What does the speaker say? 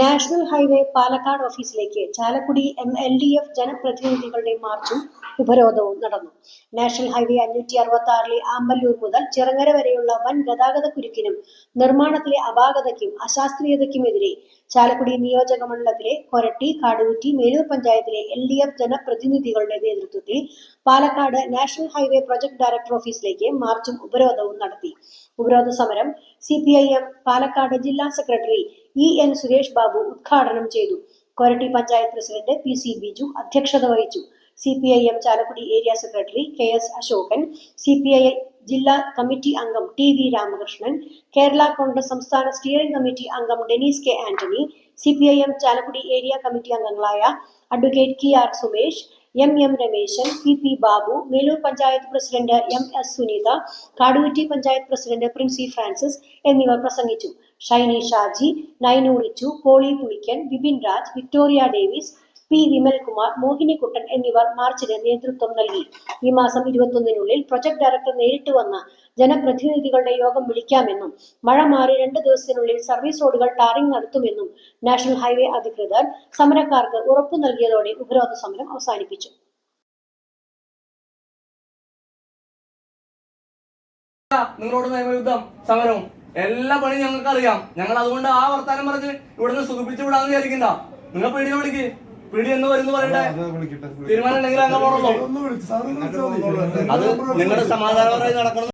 National highway Palakkad ഓഫീസിലേക്ക് Chalakudy M L D F ജനപ്രതിനിധികളുടെ മാർച്ചും ഉപരോധവും നടന്നു. നാഷണൽ ഹൈവേ അഞ്ഞൂറ്റി അറുപത്തി ആറിലെ ആമ്പല്ലൂർ മുതൽ ചിറങ്ങര വരെയുള്ള വൻ ഗതാഗത കുരുക്കിനും നിർമ്മാണത്തിലെ അപാകതയ്ക്കും അശാസ്ത്രീയതയ്ക്കുമെതിരെ ചാലക്കുടി നിയോജക മണ്ഡലത്തിലെ കൊരട്ടി കാടുകുറ്റി മേലൂർ പഞ്ചായത്തിലെ എൽ ഡി എഫ് ജനപ്രതിനിധികളുടെ നേതൃത്വത്തിൽ Palakkad national highway project director ഓഫീസിലേക്ക് മാർച്ചും ഉപരോധവും നടത്തി. ഉപരോധ സമരം C P I M Palakkad ജില്ലാ secretary E N Suresh Babu ഉദ്ഘാടനം ചെയ്തു. Koratty panchayat president P C Biju അധ്യക്ഷത വഹിച്ചു. C P I M Chalakudy area secretary K S Ashokan C P I ജില്ലാ കമ്മിറ്റി അംഗം ടി വി രാമകൃഷ്ണൻ കേരള കോൺഗ്രസ് സംസ്ഥാന steering committee അംഗം Denis K Antony C P I M Chalakudy area committee അംഗങ്ങളായ advocate K R Sumesh M M Rameshan P P Babu Melur panchayat president M S Suneetha Kadukutty panchayat president Princy Francis എന്നിവർ പ്രസംഗിച്ചു. Shiny Shaji നൈനൂറിച്ചു Poly Pulikkan Bipin Raj Victoria Davis P Vimalkumar Mohinikuttan എന്നിവർ മാർച്ചിന് നേതൃത്വം നൽകി. ഈ മാസം ഇരുപത്തൊന്നിനുള്ളിൽ project director നേരിട്ട് വന്ന ജനപ്രതിനിധികളുടെ യോഗം വിളിക്കാമെന്നും മഴ മാറി രണ്ട് ദിവസത്തിനുള്ളിൽ സർവീസ് റോഡുകൾ ടാറിംഗ് നടത്തുമെന്നും നാഷണൽ ഹൈവേ അധികൃതർ സമരക്കാർക്ക് ഉറപ്പു നൽകിയതോടെ ഉപരോധ സമരം അവസാനിപ്പിച്ചു. നിങ്ങളോട് നിയമയുദ്ധം സമരവും എല്ലാ പണിയും ഞങ്ങൾക്ക് അറിയാം ഞങ്ങൾ അതുകൊണ്ട് ആ വർത്താനം പറഞ്ഞ് ഇവിടുന്ന് സുഖിപ്പിച്ചു വിടാന്ന് വിചാരിക്കണ്ട നിങ്ങൾ പേടിയോ വിളിക്ക്. പീടി എന്ന് വരുന്നു പറയട്ടെ തീരുമാനം ഉണ്ടെങ്കിൽ അങ്ങനെ. അത് നിങ്ങളുടെ സമാധാനപരമായി നടക്കണം